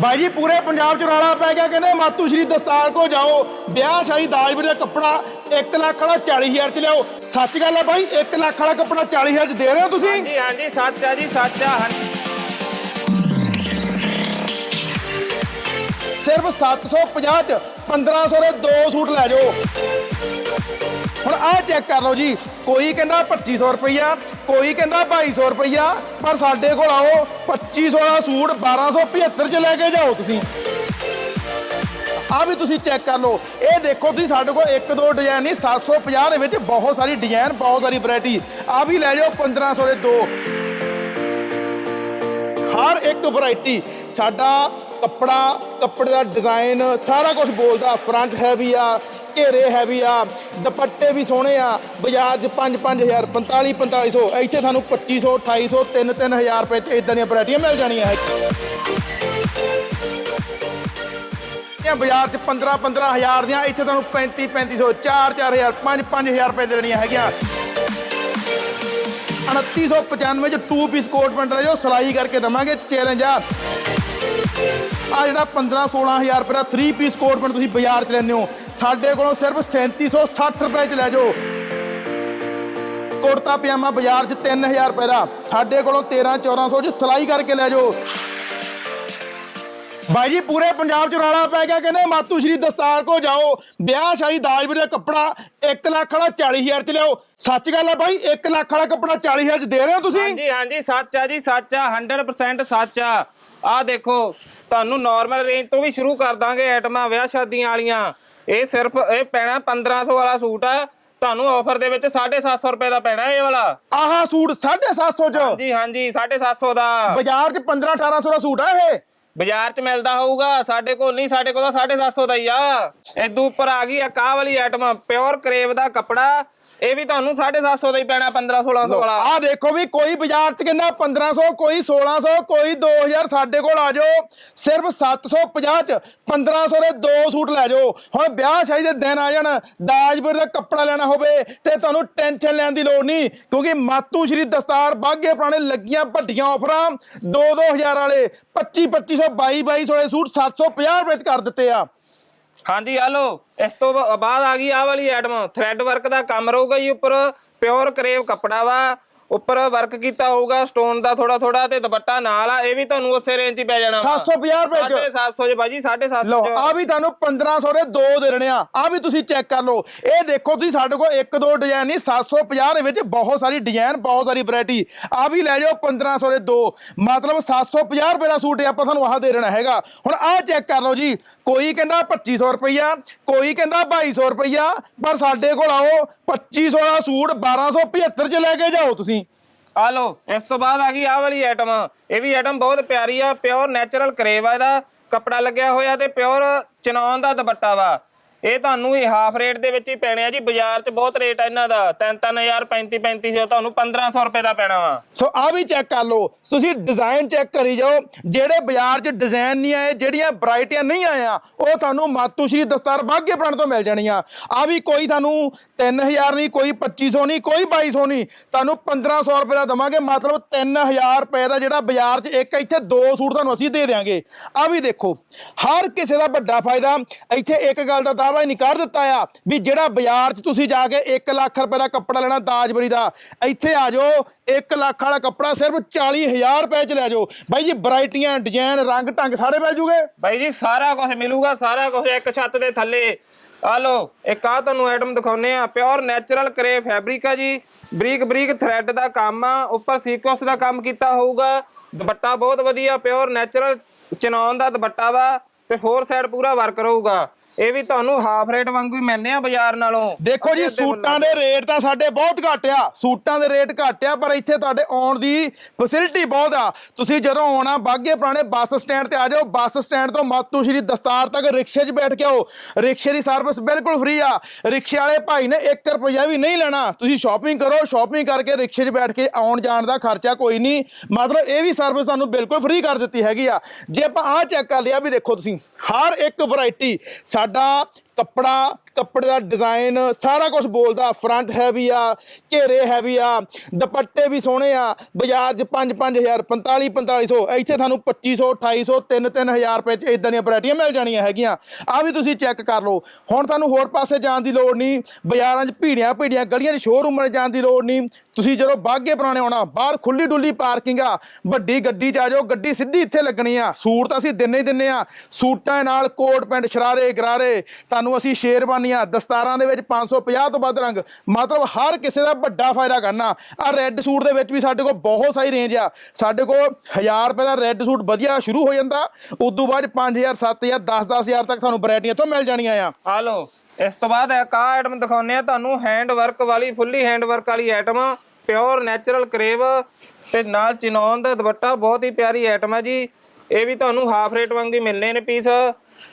ਬਾਈ ਜੀ ਪੂਰੇ ਪੰਜਾਬ ਚ ਰੌਲਾ ਪੈ ਗਿਆ ਕਹਿੰਦੇ ਮਾਤੂ ਸ਼੍ਰੀ ਦਸਤਾਰ ਕੋ ਜਾਓ। ਵਿਆਹ ਸ਼ਾਹੀ ਦਾਜ ਵੀਰ ਦਾ ਕੱਪੜਾ 1 ਲੱਖ ਵਾਲਾ 40000 ਚ ਲਿਆਓ। ਸੱਚ ਗੱਲ ਹੈ ਬਾਈ 1 ਲੱਖ ਵਾਲਾ ਕੱਪੜਾ 40000 ਚ ਦੇ ਰਹੇ ਹੋ ਤੁਸੀਂ? ਹਾਂਜੀ ਹਾਂਜੀ ਸੱਚ ਆ ਜੀ ਸੱਚ ਆ ਹਾਂਜੀ। ਸਿਰਫ 750 ਚ 1500 ਦੇ ਦੋ ਸੂਟ ਲੈ ਜਾਓ। ਹੁਣ ਆਹ ਚੈੱਕ ਕਰ ਲਓ ਜੀ ਕੋਈ ਕਹਿੰਦਾ 2500 ਰੁਪਈਆ ਕੋਈ ਕਹਿੰਦਾ 2200 ਰੁਪਈਆ, ਪਰ ਸਾਡੇ ਕੋਲ ਆਓ 2500 ਦਾ ਸੂਟ 1275 ਚ ਲੈ ਕੇ ਜਾਓ ਤੁਸੀਂ। ਆ ਵੀ ਤੁਸੀਂ ਚੈੱਕ ਕਰ ਲਓ। ਇਹ ਦੇਖੋ ਤੁਸੀਂ ਸਾਡੇ ਕੋਲ ਇੱਕ ਦੋ ਡਿਜ਼ਾਈਨ ਨਹੀਂ 750 ਦੇ ਵਿੱਚ ਬਹੁਤ ਸਾਰੀ ਡਿਜ਼ਾਈਨ ਬਹੁਤ ਸਾਰੀ ਵੈਰਾਈਟੀ ਆ ਵੀ ਲੈ ਜਾਓ 1500 ਦੇ ਦੋ। ਹਰ ਇੱਕ ਵੈਰਾਈਟੀ ਸਾਡਾ ਕੱਪੜਾ, ਕੱਪੜੇ ਦਾ ਡਿਜ਼ਾਈਨ ਸਾਰਾ ਕੁਝ ਬੋਲਦਾ ਫਰੰਟ ਹੈਵੀ ਆ ਘੇਰੇ ਹੈਵੀ ਆ, ਦੁਪੱਟੇ ਵੀ ਸੋਹਣੇ ਆ ਬਾਜ਼ਾਰ 'ਚ 5-5000 45 4500 ਇੱਥੇ ਸਾਨੂੰ 2500 2800 3-3000 ਰੁਪਏ 'ਚ ਇਦਾਂ ਦੀਆਂ ਵੈਰਾਈਟੀਆਂ ਮਿਲ ਜਾਣੀਆਂ ਹੈ। ਬਾਜ਼ਾਰ 'ਚ 15-15000 ਦੀਆਂ, ਇੱਥੇ ਤੁਹਾਨੂੰ 35-3500 4-4000 5-5000 ਰੁਪਏ ਦੇ ਦੇਣੀਆਂ ਹੈਗੀਆਂ। 2995 ਚ 2 ਪੀਸ ਕੋਟ ਪੈਂਟ ਲੈ ਜਾਓ ਸਿਲਾਈ ਕਰਕੇ ਦਵਾਂਗੇ ਚੈਲੰਜ ਆ। ਆ ਜਿਹੜਾ 15 16000 ਰੁਪਏ ਦਾ 3 ਪੀਸ ਕੋਟ ਪੈਂਟ ਤੁਸੀਂ ਬਾਜ਼ਾਰ 'ਚ ਲੈਂਦੇ ਹੋ ਸਾਡੇ ਕੋਲੋਂ ਸਿਰਫ 3760 ਰੁਪਏ 'ਚ ਲੈ ਜਾਓ। ਕੁੜਤਾ ਪਜਾਮਾ ਬਾਜ਼ਾਰ 'ਚ 3000 ਰੁਪਏ ਦਾ। ਸਾਡੇ ਕੋਲੋਂ 13 1400 'ਚ ਸਿਲਾਈ ਕਰਕੇ ਲੈ ਜਾਓ। ਬਾਈ ਜੀ, ਪੂਰੇ ਪੰਜਾਬ 'ਚ ਰੌਲਾ ਪੈ ਗਿਆ ਕਹਿੰਦੇ ਮਾਤੂ ਸ਼੍ਰੀ ਦਸਤਾਰ ਕੋ ਜਾਓ। ਵਿਆਹ ਸ਼ਾਹੀ ਦਾਜ ਵੀਰ ਦਾ ਕੱਪੜਾ 1 ਲੱਖ ਵਾਲਾ 40000 ਚ ਲਿਆਓ। ਸੱਚ ਗੱਲ ਹੈ ਬਾਈ 1 ਲੱਖ ਵਾਲਾ ਕੱਪੜਾ 40000 ਚ ਦੇ ਰਹੇ ਹੋ ਤੁਸੀਂ? ਹਾਂਜੀ ਹਾਂਜੀ, ਸੱਚ ਆ ਜੀ, ਸੱਚ ਆ 100% ਸੱਚ ਆ। ਆ ਦੇਖੋ, ਤੁਹਾਨੂੰ ਨਾਰਮਲ ਰੇਂਜ ਤੋਂ ਵੀ ਸ਼ੁਰੂ ਕਰ ਦਾਂਗੇ ਆਈਟਮਾਂ ਵਿਆਹ ਸ਼ਾਦੀਆਂ ਵਾਲੀਆਂ। ਇਹ ਸਿਰਫ ਇਹ ਪੈਣਾ 1500 ਵਾਲਾ ਸੂਟ ਆ। ਤੁਹਾਨੂੰ ਆਫਰ ਦੇ ਵਿੱਚ 750 ਰੁਪਏ ਦਾ ਪੈਣਾ ਇਹ ਵਾਲਾ। ਆਹਾ ਸੂਟ 750 ਚ? ਜੀ ਹਾਂਜੀ 750 ਦਾ। ਬਾਜ਼ਾਰ 'ਚ 15 1800 ਦਾ ਸੂਟ ਆ ਇਹ। ਬਾਜ਼ਾਰ 'ਚ ਮਿਲਦਾ ਹੋਊਗਾ ਸਾਡੇ ਕੋਲ ਨਹੀਂ ਸਾਡੇ ਕੋਲ ਤਾਂ 750 ਦਾ ਹੀ ਆ। ਇਦੋਂ ਉੱਪਰ ਆ ਗਈ ਆ ਕਾਹ ਵਾਲੀ ਆਈਟਮ ਪਿਓਰ ਕਰੇਵ ਦਾ ਕੱਪੜਾ। ਇਹ ਵੀ ਤੁਹਾਨੂੰ 750 ਦਾ ਹੀ ਪੈਣਾ 15 1600 ਵਾਲਾ। ਆ ਦੇਖੋ ਵੀ ਕੋਈ ਬਾਜ਼ਾਰ 'ਚ ਕਹਿੰਦਾ 1500 ਕੋਈ 1600 ਕੋਈ 2000 ਸਾਡੇ ਕੋਲ ਆ ਜਾਓ। ਸਿਰਫ 750 ਚ 1500 ਦੇ ਦੋ ਸੂਟ ਲੈ ਜਾਓ। ਹੁਣ ਵਿਆਹ ਸ਼ਾਦੀ ਦੇ ਦਿਨ ਆ ਜਾਣ ਦਾਜ ਵੀਰ ਦਾ ਕੱਪੜਾ ਲੈਣਾ ਹੋਵੇ ਤੇ ਤੁਹਾਨੂੰ ਟੈਨਸ਼ਨ ਲੈਣ ਦੀ ਲੋੜ ਨਹੀਂ ਕਿਉਂਕਿ ਮਾਤੂ ਸ਼੍ਰੀ ਦਸਤਾਰ ਬਾਗੇ ਪੁਰਾਣੇ ਲੱਗੀਆਂ ਵੱਡੀਆਂ ਆਫਰਾਂ 2-2000 ਵਾਲੇ 25-2500 22-2200 ਵਾਲੇ ਸੂਟ 750 ਰੁਪਏ ਚ ਕਰ ਦਿੱਤੇ ਆ। ਹਾਂਜੀ ਆ ਲੋ ਇਸ ਤੋਂ ਬਾ- ਬਾਅਦ ਆ ਗਈ ਆ ਵਾਲੀ ਆਈਟਮ ਥ੍ਰੈਡ ਵਰਕ ਦਾ ਕੰਮ ਰਹੂਗਾ ਜੀ ਉੱਪਰ। ਪਿਓਰ ਕਰੇਵ ਕੱਪੜਾ ਵਾ। ਉੱਪਰ ਵਰਕ ਕੀਤਾ ਹੋਊਗਾ ਸਟੋਨ ਦਾ ਥੋੜਾ ਥੋੜਾ ਤੇ ਦੁਪੱਟਾ ਨਾਲ ਆ ਇਹ ਵੀ ਤੁਹਾਨੂੰ ਉਸੇ ਰੇਂਜ 'ਚ ਪੈ ਜਾਣਾ। 750 ਰੁਪਏ ਚ। 750 ਚ ਬਾਜੀ 750 ਲਓ ਆ ਵੀ ਤੁਹਾਨੂੰ 1500 ਦੇ ਦੋ ਦੇ ਰਹੇ ਆ। ਆ ਵੀ ਤੁਸੀਂ ਚੈੱਕ ਕਰ ਲਓ। ਇਹ ਦੇਖੋ ਤੁਸੀਂ ਸਾਡੇ ਕੋਲ ਇੱਕ ਦੋ ਡਿਜ਼ਾਈਨ ਨਹੀਂ 750 ਦੇ ਵਿੱਚ ਬਹੁਤ ਸਾਰੀ ਡਿਜ਼ਾਈਨ ਬਹੁਤ ਸਾਰੀ ਵੈਰਾਈਟੀ ਆ ਵੀ ਲੈ ਜਾਓ 1500 ਦੇ ਦੋ। ਮਤਲਬ 750 ਰੁਪਏ ਦਾ ਸੂਟ ਆਪਾਂ ਤੁਹਾਨੂੰ ਆਹ ਦੇ ਦੇਣਾ ਹੈਗਾ। ਹੁਣ ਆਹ ਚੈੱਕ ਕਰ ਲਓ ਜੀ। ਕੋਈ ਕਹਿੰਦਾ 2500 ਰੁਪਈਆ ਕੋਈ ਕਹਿੰਦਾ 2200 ਰੁਪਈਆ ਪਰ ਸਾਡੇ ਕੋਲ ਆਓ 2500 ਦਾ ਸੂਟ 1275 ਚ ਲੈ ਕੇ ਜਾਓ ਤੁਸੀਂ। ਆ ਲੋ ਇਸ ਤੋਂ ਬਾਅਦ ਆ ਗਈ ਆ ਵਾਲੀ ਆਈਟਮ ਇਹ ਵੀ ਆਈਟਮ ਬਹੁਤ ਪਿਆਰੀ ਆ ਪਿਓਰ ਨੈਚੁਰਲ ਕਰੇਵ ਆ ਇਹਦਾ। ਕੱਪੜਾ ਲੱਗਿਆ ਹੋਇਆ ਤੇ ਪਿਓਰ ਚਨੌਨ ਦਾ ਦੁਪੱਟਾ ਵਾ। ਇਹ ਤੁਹਾਨੂੰ ਇਹ ਹਾਫ ਰੇਟ ਦੇ ਵਿੱਚ ਹੀ ਪੈਣੇ ਆ ਜੀ। ਬਾਜ਼ਾਰ 'ਚ ਬਹੁਤ ਰੇਟ ਆ ਇਹਨਾਂ ਦਾ। 3-3000 35-3500 ਤੁਹਾਨੂੰ 1500 ਰੁਪਏ ਦਾ ਪੈਣਾ ਵਾ। ਸੋ ਆ ਵੀ ਚੈੱਕ ਕਰ ਲਓ। ਤੁਸੀਂ ਡਿਜ਼ਾਈਨ ਚੈੱਕ ਕਰੀ ਜਾਓ। ਜਿਹੜੇ ਬਾਜ਼ਾਰ 'ਚ ਡਿਜ਼ਾਈਨ ਨਹੀਂ ਆਏ, ਜਿਹੜੀਆਂ ਵੈਰਾਈਟੀਆਂ ਨਹੀਂ ਆਇਆ ਉਹ ਤੁਹਾਨੂੰ ਮਾਤੂ ਦਸਤਾਰ ਬਾਗੇ ਪ੍ਰਾਂਤ ਤੋਂ ਮਿਲ ਜਾਣੀਆਂ। ਆ ਵੀ ਕੋਈ ਤੁਹਾਨੂੰ 3000 ਨਹੀਂ, ਕੋਈ 2500 ਨਹੀਂ, ਕੋਈ 2200 ਨਹੀਂ। ਤੁਹਾਨੂੰ 1500 ਰੁਪਏ ਦਾ ਦਵਾਂਗੇ। ਮਤਲਬ 3000 ਰੁਪਏ ਦਾ ਜਿਹੜਾ ਬਾਜ਼ਾਰ 'ਚ ਇੱਕ, ਇੱਥੇ ਦੋ ਸੂਟ ਤੁਹਾਨੂੰ ਅਸੀਂ ਦੇ ਦਿਆਂਗੇ। ਆ ਵੀ ਦੇਖੋ। ਹਰ ਕਿਸੇ ਦਾ ਵੱਡਾ ਫਾਇਦਾ। ਇੱਥੇ ਇੱਕ ਗੱਲ ਦਾ ਦਾਅਵਾ ਹੀ ਨਹੀਂ ਕਰ ਦਿੱਤਾ ਆ ਵੀ ਜਿਹੜਾ ਬਾਜ਼ਾਰ 'ਚ ਤੁਸੀਂ ਜਾ ਕੇ 1 ਲੱਖ ਰੁਪਏ ਦਾ ਕੱਪੜਾ ਲੈਣਾ ਦਾਜਬਰੀ ਦਾ, ਇੱਥੇ ਆ ਜਾਓ 1 ਲੱਖ ਵਾਲਾ ਕੱਪੜਾ ਸਿਰਫ 40000 ਰੁਪਏ 'ਚ ਲੈ ਜਾਓ। ਬਾਈ ਜੀ, ਵੈਰਾਈਟੀਆਂ, ਡਿਜ਼ਾਈਨ, ਰੰਗ, ਢੰਗ ਸਾਰੇ ਮਿਲ ਜੂਗੇ? ਬਾਈ ਜੀ, ਸਾਰਾ ਕੁਝ ਮਿਲੂਗਾ, ਸਾਰਾ ਕੁਝ ਇੱਕ ਛੱਤ ਦੇ ਥੱਲੇ। ਆ ਲੋ ਇੱਕ ਆ ਤੁਹਾਨੂੰ ਆਈਟਮ ਦਿਖਾਉਨੇ ਆ ਪਿਓਰ ਨੈਚੁਰਲ ਕਰੇ ਫੈਬਰਿਕ ਆ ਜੀ। ਬਰੀਕ ਬਰੀਕ ਥ੍ਰੈਡ ਦਾ ਕੰਮ ਆ। ਉੱਪਰ ਸੀਕੁਐਂਸ ਦਾ ਕੰਮ ਕੀਤਾ ਹੋਊਗਾ। ਦੁਪੱਟਾ ਬਹੁਤ ਵਧੀਆ ਪਿਓਰ ਨੈਚੁਰਲ ਚਨੌਨ ਦਾ ਦੁਪੱਟਾ ਵਾ। ਤੇ ਫੋਰ ਸਾਈਡ ਪੂਰਾ ਵਰਕ ਰਹੂਗਾ। ਇਹ ਵੀ ਤੁਹਾਨੂੰ ਹਾਫ ਰੇਟ ਵਾਂਗੂ ਹੀ ਮਿਲਨੇ ਆ ਬਾਜ਼ਾਰ ਨਾਲੋਂ। ਦੇਖੋ ਜੀ ਸੂਟਾਂ ਦੇ ਰੇਟ ਤਾਂ ਸਾਡੇ ਬਹੁਤ ਘੱਟ ਆ। ਸੂਟਾਂ ਦੇ ਰੇਟ ਘੱਟ ਆ ਪਰ ਇੱਥੇ ਤੁਹਾਡੇ ਆਉਣ ਦੀ ਫੈਸਿਲਿਟੀ ਬਹੁਤ ਆ। ਤੁਸੀਂ ਜਦੋਂ ਆਉਣਾ ਬਾਗੇ ਪੁਰਾਣੇ ਬੱਸ ਸਟੈਂਡ ਤੇ ਆ ਜਾਓ। ਬੱਸ ਸਟੈਂਡ ਤੋਂ ਮਾਤੂ ਸ਼੍ਰੀ ਦਸਤਾਰ ਤੱਕ ਰਿਕਸ਼ੇ 'ਚ ਬੈਠ ਕੇ ਆਓ। ਰਿਕਸ਼ੇ ਦੀ ਸਰਵਿਸ ਬਿਲਕੁਲ ਫ੍ਰੀ ਆ। ਰਿਕਸ਼ੇ ਵਾਲੇ ਭਾਈ ਨੇ 1 ਰੁਪਈਆ ਵੀ ਨਹੀਂ ਲੈਣਾ। ਤੁਸੀਂ ਸ਼ਾਪਿੰਗ ਕਰੋ ਸ਼ਾਪਿੰਗ ਕਰਕੇ ਰਿਕਸ਼ੇ 'ਚ ਬੈਠ ਕੇ ਆਉਣ ਜਾਣ ਦਾ ਖਰਚਾ ਕੋਈ ਨਹੀਂ। ਮਤਲਬ ਇਹ ਵੀ ਸਰਵਿਸ ਤੁਹਾਨੂੰ ਬਿਲਕੁਲ ਫ੍ਰੀ ਕਰ ਦਿੱਤੀ ਹੈਗੀ ਆ। ਜੇ ਆਪਾਂ ਆਹ ਚੈੱਕ ਕਰ ਲਿਆ ਵੀ ਦੇਖੋ ਤੁਸੀਂ। ਹਰ ਇੱਕ ਵੈਰਾਈਟੀ ਸਾਡਾ ਕੱਪੜਾ, ਕੱਪੜੇ ਦਾ ਡਿਜ਼ਾਈਨ ਸਾਰਾ ਕੁਝ ਬੋਲਦਾ। ਫਰੰਟ ਹੈਵੀ ਆ, ਘੇਰੇ ਹੈਵੀ ਆ, ਦੁਪੱਟੇ ਵੀ ਸੋਹਣੇ ਆ। ਬਾਜ਼ਾਰ 'ਚ 5 5000 45 4500 ਇੱਥੇ ਤੁਹਾਨੂੰ 2500 2800 3 3000 ਰੁਪਏ 'ਚ ਇਦਾਂ ਦੀਆਂ ਵੈਰਾਈਟੀਆਂ ਮਿਲ ਜਾਣੀਆਂ ਹੈਗੀਆਂ। ਆ ਵੀ ਤੁਸੀਂ ਚੈੱਕ ਕਰ ਲਓ। ਹੁਣ ਤੁਹਾਨੂੰ ਹੋਰ ਪਾਸੇ ਜਾਣ ਦੀ ਲੋੜ ਨਹੀਂ। ਬਾਜ਼ਾਰਾਂ 'ਚ ਭੀੜੀਆਂ ਭੀੜੀਆਂ ਗਲੀਆਂ 'ਚ ਸ਼ੋਰੂਮਾਂ 'ਚ ਜਾਣ ਦੀ ਲੋੜ ਨਹੀਂ। ਤੁਸੀਂ ਜਦੋਂ ਬਾਗੇ ਪੁਰਾਣੇ ਆਉਣਾ, ਬਾਹਰ ਖੁੱਲੀ ਡੁੱਲੀ ਪਾਰਕਿੰਗ ਆ, ਵੱਡੀ ਗੱਡੀ 'ਚ ਆ ਜਾਓ, ਗੱਡੀ ਸਿੱਧੀ ਇੱਥੇ ਲੱਗਣੀ ਆ। ਸੂਟ ਤਾਂ ਅਸੀਂ ਦਿੰਨੇ ਹੀ ਦਿੰਨੇ ਆ। ਸੂਟਾਂ ਨਾਲ ਕੋਟ, ਪੈਂਟ, ਸ਼ਰਾਰੇ, ਗਰਾਰੇ, ਤੁਹਾਨੂੰ ਅਸੀਂ ਸ਼ੇਰਵਾਨੀਆਂ ਦਸਤਾਰਾਂ ਦੇ ਵਿੱਚ 550 ਤੋਂ ਵੱਧ ਰੰਗ। ਮਤਲਬ ਹਰ ਕਿਸੇ ਦਾ ਵੱਡਾ ਫਾਇਦਾ ਕਰਨਾ। ਆ ਰੈੱਡ ਸੂਟ ਦੇ ਵਿੱਚ ਵੀ ਸਾਡੇ ਕੋਲ ਬਹੁਤ ਸਾਰੀ ਰੇਂਜ ਆ। ਸਾਡੇ ਕੋਲ 1000 ਰੁਪਏ ਦਾ ਰੈੱਡ ਸੂਟ ਵਧੀਆ ਸ਼ੁਰੂ ਹੋ ਜਾਂਦਾ। ਉਦੋਂ ਬਾਅਦ 5000 7000 10 10000 ਤੱਕ ਤੁਹਾਨੂੰ ਵੈਰਾਈਟੀਆਂ ਇੱਥੋਂ ਮਿਲ ਜਾਣੀਆਂ ਆ। ਆ ਲਓ, ਇਸ ਤੋਂ ਬਾਅਦ ਇੱਕ ਆ ਆਈਟਮ ਦਿਖਾਉਂਦੇ ਆ। ਤੁਹਾਨੂੰ ਹੈਂਡ ਵਰਕ ਵਾਲੀ ਫੁੱਲੀ ਹੈਂਡ ਵਰਕ ਵਾਲੀ ਆਈਟਮ ਪਿਓਰ ਨੈਚੁਰਲ ਕਰੇਵ ਤੇ ਨਾਲ ਚਿਨੌਨ ਦਾ ਦੁਪੱਟਾ। ਬਹੁਤ ਹੀ ਪਿਆਰੀ ਆਈਟਮ ਹੈ ਜੀ। ਇਹ ਵੀ ਤੁਹਾਨੂੰ ਹਾਫ ਰੇਟ ਵਾਂਗ ਹੀ ਮਿਲਨੇ ਨੇ ਪੀਸ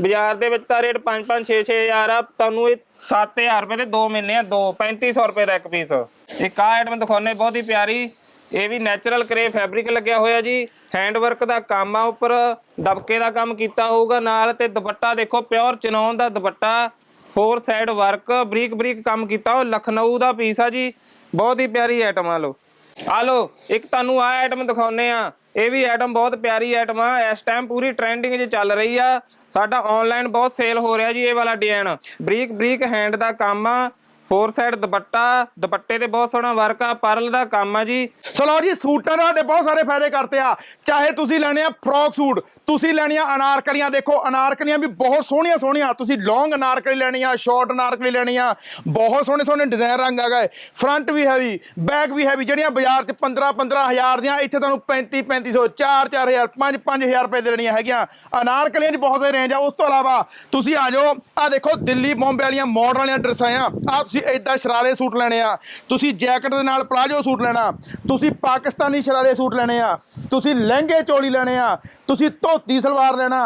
ਬਾਜ਼ਾਰ ਦੇ ਵਿੱਚ ਤਾਂ ਰੇਟ 5 5 6 6000 ਆ। ਤੁਹਾਨੂੰ ਇਹ 7000 ਰੁਪਏ ਦੇ ਦੋ ਮਿਲਨੇ ਆ, ਦੋ 3500 ਰੁਪਏ ਦਾ ਇੱਕ ਪੀਸ ਇੱਕ ਆ ਆਈਟਮ ਦਿਖਾਉਂਦੇ, ਬਹੁਤ ਹੀ ਪਿਆਰੀ। ਇਹ ਵੀ ਨੈਚੁਰਲ ਕਰੇ ਫੈਬਰਿਕ ਲੱਗਿਆ ਹੋਇਆ ਜੀ। ਹੈਂਡ ਵਰਕ ਦਾ ਕੰਮ ਆ ਉੱਪਰ, ਦਬਕੇ ਦਾ ਕੰਮ ਕੀਤਾ ਹੋਊਗਾ ਨਾਲ ਤੇ ਦੁਪੱਟਾ ਦੇਖੋ ਪਿਓਰ ਚਿਨੌਨ ਦਾ ਦੁਪੱਟਾ। ਫੋਰ ਸਾਈਡ ਵਰਕ ਬਰੀਕ ਬਰੀਕ ਕੰਮ ਕੀਤਾ ਉਹ ਲਖਨਊ ਦਾ ਪੀਸ ਆ ਜੀ। ਬਹੁਤ ਹੀ ਪਿਆਰੀ ਆਈਟਮ ਆ ਲੋ ਆ ਲੋ ਇੱਕ ਤੁਹਾਨੂੰ ਆ ਆਈਟਮ ਦਿਖਾਉਨੇ ਆ। ਇਹ ਵੀ ਆਈਟਮ ਬਹੁਤ ਪਿਆਰੀ ਆਈਟਮ ਆ। ਇਸ ਟਾਈਮ ਪੂਰੀ ਟ੍ਰੈਂਡਿੰਗ 'ਚ ਚੱਲ ਰਹੀ ਆ। ਸਾਡਾ ਆਨਲਾਈਨ ਬਹੁਤ ਸੇਲ ਹੋ ਰਿਹਾ ਜੀ ਇਹ ਵਾਲਾ ਡਿਜ਼ਾਈਨ ਬਰੀਕ ਬਰੀਕ ਹੈਂਡ ਦਾ ਕੰਮ ਆ। ਫੋਰ ਸਾਈਡ ਦੁਪੱਟਾ, ਦੁਪੱਟੇ ਤੇ ਬਹੁਤ ਸੋਹਣਾ ਵਰਕ ਆ, ਪਰਲ ਦਾ ਕੰਮ ਆ ਜੀ। ਚਲੋ ਜੀ, ਸੂਟਾਂ ਦੇ ਸਾਡੇ ਬਹੁਤ ਸਾਰੇ ਫਾਇਦੇ ਕਰਤੇ ਆ। ਚਾਹੇ ਤੁਸੀਂ ਲੈਣੇ ਆ ਫਰੋਕ ਸੂਟ, ਤੁਸੀਂ ਲੈਣੀਆਂ ਅਨਾਰਕਲੀਆਂ, ਦੇਖੋ ਅਨਾਰਕਲੀਆਂ ਵੀ ਬਹੁਤ ਸੋਹਣੀਆਂ ਸੋਹਣੀਆਂ। ਤੁਸੀਂ ਲੌਂਗ ਅਨਾਰਕਲੀ ਲੈਣੀ ਆ ਸ਼ਾਰਟ ਅਨਾਰਕਲੀ ਲੈਣੀ ਆ, ਬਹੁਤ ਸੋਹਣੇ ਸੋਹਣੇ ਡਿਜ਼ਾਈਨ ਰੰਗ ਆ ਗਏ ਫਰੰਟ ਵੀ ਹੈਵੀ ਬੈਕ ਵੀ ਹੈਵੀ ਜਿਹੜੀਆਂ ਬਾਜ਼ਾਰ 'ਚ 15 15000 ਦੀਆਂ, ਇੱਥੇ ਤੁਹਾਨੂੰ 35 3500 4 4000 5 5000 ਰੁਪਏ ਦੇ ਲੈਣੀਆਂ ਹੈਗੀਆਂ। ਅਨਾਰਕਲੀਆਂ 'ਚ ਬਹੁਤ ਸਾਰੇ ਰੇਂਜ ਆ। ਉਸ ਤੋਂ ਇਲਾਵਾ ਤੁਸੀਂ ਆ ਜਾਓ ਆ ਦੇਖੋ ਦਿੱਲੀ ਬੰਬੇ ਵਾਲੀਆਂ ਮਾਡਲ ਵਾਲੀਆਂ ਡਰੈਸਾਂ ਆ ਆਪ ਤੁਸੀਂ ਇਦਾਂ ਸ਼ਰਾਰੇ ਸੂਟ ਲੈਣੇ ਆ, ਤੁਸੀਂ ਜੈਕਟ ਦੇ ਨਾਲ ਪਲਾਜੋ ਸੂਟ ਲੈਣਾ, ਤੁਸੀਂ ਪਾਕਿਸਤਾਨੀ ਸ਼ਰਾਰੇ ਸੂਟ ਲੈਣੇ ਆ, ਤੁਸੀਂ ਲਹਿੰਗੇ ਚੋਲੀ ਲੈਣੇ ਆ, ਤੁਸੀਂ ਧੋਤੀ ਸਲਵਾਰ ਲੈਣਾ,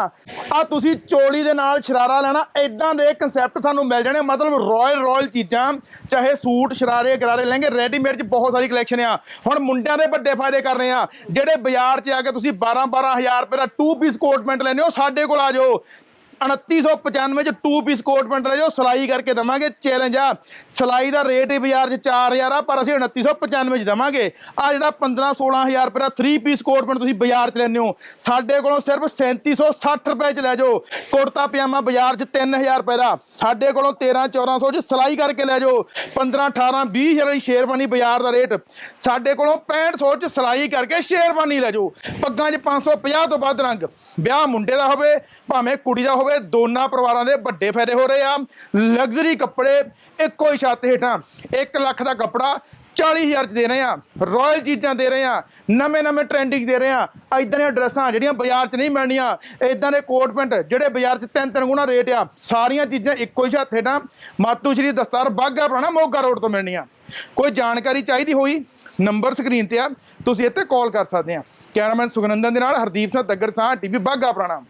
ਆ ਤੁਸੀਂ ਚੋਲੀ ਦੇ ਨਾਲ ਸ਼ਰਾਰਾ ਲੈਣਾ ਇਦਾਂ ਦੇ ਕਨਸੈਪਟ ਸਾਨੂੰ ਮਿਲ ਜਾਣੇ, ਮਤਲਬ ਰਾਇਲ ਰਾਇਲ ਚੀਜ਼ਾਂ, ਚਾਹੇ ਸੂਟ, ਸ਼ਰਾਰੇ, ਗਰਾਰੇ, ਲਹਿੰਗੇ ਰੈਡੀਮੇਡ 'ਚ ਬਹੁਤ ਸਾਰੀ ਕਲੈਕਸ਼ਨ ਆ। ਹੁਣ ਮੁੰਡਿਆਂ ਦੇ ਵੱਡੇ ਫਾਇਦੇ ਕਰ ਰਹੇ ਆ, ਜਿਹੜੇ ਬਾਜ਼ਾਰ 'ਚ ਆ ਕੇ ਤੁਸੀਂ 12 12000 ਰੁਪਏ ਦਾ 2 ਪੀਸ ਕੋਟ ਪੈਂਟ ਲੈਣੇ ਹੋ, ਸਾਡੇ ਕੋਲ ਆ ਜਾਓ। 2995 ਚ 2 ਪੀਸ ਕੋਟ ਪੈਂਟ ਲੈ ਜਾਓ, ਸਿਲਾਈ ਕਰਕੇ ਦਵਾਂਗੇ ਚੈਲੰਜ ਆ। ਸਿਲਾਈ ਦਾ ਰੇਟ ਹੀ ਬਾਜ਼ਾਰ 'ਚ 4000 ਆ, ਪਰ ਅਸੀਂ 2995 ਚ ਦਵਾਂਗੇ। ਆ ਜਿਹੜਾ 15 16000 ਰੁਪਏ ਦਾ 3 ਪੀਸ ਕੋਟ ਪੈਂਟ ਤੁਸੀਂ ਬਾਜ਼ਾਰ 'ਚ ਲੈਂਦੇ ਹੋ, ਸਾਡੇ ਕੋਲੋਂ ਸਿਰਫ 3760 ਰੁਪਏ ਚ ਲੈ ਜਾਓ। ਕੁੜਤਾ ਪਜਾਮਾ ਬਾਜ਼ਾਰ 'ਚ 3000 ਰੁਪਏ ਦਾ। ਸਾਡੇ ਕੋਲੋਂ 13 1400 ਚ ਸਿਲਾਈ ਕਰਕੇ ਲੈ ਜਾਓ। 15 18 20000 ਵਾਲੀ ਸ਼ੇਰਵਾਨੀ ਬਾਜ਼ਾਰ ਦਾ ਰੇਟ ਸਾਡੇ ਕੋਲੋਂ 6500 ਚ ਸਿਲਾਈ ਕਰਕੇ ਸ਼ੇਰਵਾਨੀ ਲੈ ਜਾਓ। ਪੱਗਾਂ ਚ 550 ਤੋਂ ਵੱਧ ਰੰਗ। ਵਿਆਹ ਮੁੰਡੇ ਦਾ ਹੋਵੇ, ਭਾਵੇਂ ਕੁੜੀ ਦਾ ਹੋਵੇ ਦੋਨਾਂ ਪਰਿਵਾਰਾਂ ਦੇ ਵੱਡੇ ਫਾਇਦੇ ਹੋ ਰਹੇ ਆ। ਲਗਜ਼ਰੀ ਕੱਪੜੇ ਇੱਕੋ ਹੀ ਛੱਤ ਹੇਠਾਂ 1 ਲੱਖ ਦਾ ਕੱਪੜਾ 40000 ਚ ਦੇ ਰਹੇ ਆ। ਰਾਇਲ ਚੀਜ਼ਾਂ ਦੇ ਰਹੇ ਆ, ਨਵੇਂ ਨਵੇਂ ਟ੍ਰੈਂਡਿੰਗ ਦੇ ਰਹੇ ਆ। ਇਦਾਂ ਦੀਆਂ ਡਰੈਸਾਂ ਜਿਹੜੀਆਂ ਬਾਜ਼ਾਰ 'ਚ ਨਹੀਂ ਮਿਲਣੀਆਂ ਇਦਾਂ ਦੇ ਕੋਟ ਪੈਂਟ ਜਿਹੜੇ ਬਾਜ਼ਾਰ 'ਚ ਤਿੰਨ ਤਿੰਨ ਗੁਣਾ ਰੇਟ ਆ, ਸਾਰੀਆਂ ਚੀਜ਼ਾਂ ਇੱਕੋ ਹੀ ਛੱਤ ਹੇਠਾਂ। ਮਾਤੂ ਸ਼੍ਰੀ ਦਸਤਾਰ ਬਾਗਾ ਪੁਰਾਣਾ ਮੋਗਾ ਰੋਡ ਤੋਂ ਮਿਲਣੀਆਂ। ਕੋਈ ਜਾਣਕਾਰੀ ਚਾਹੀਦੀ ਹੋਈ ਨੰਬਰ ਸਕਰੀਨ ਤੇ ਆ। ਤੁਸੀਂ ਇੱਥੇ ਕਾਲ ਕਰ ਸਕਦੇ ਆ। ਕੈਮਰਾਮੈਨ ਸੁਖਨੰਦਨ ਦੇ ਨਾਲ, ਹਰਦੀਪ ਸਿੰਘ ਦੱਗੜ ਸਾਹ ਟੀਵੀ ਬਾਗਾ ਪੁਰਾਣਾ।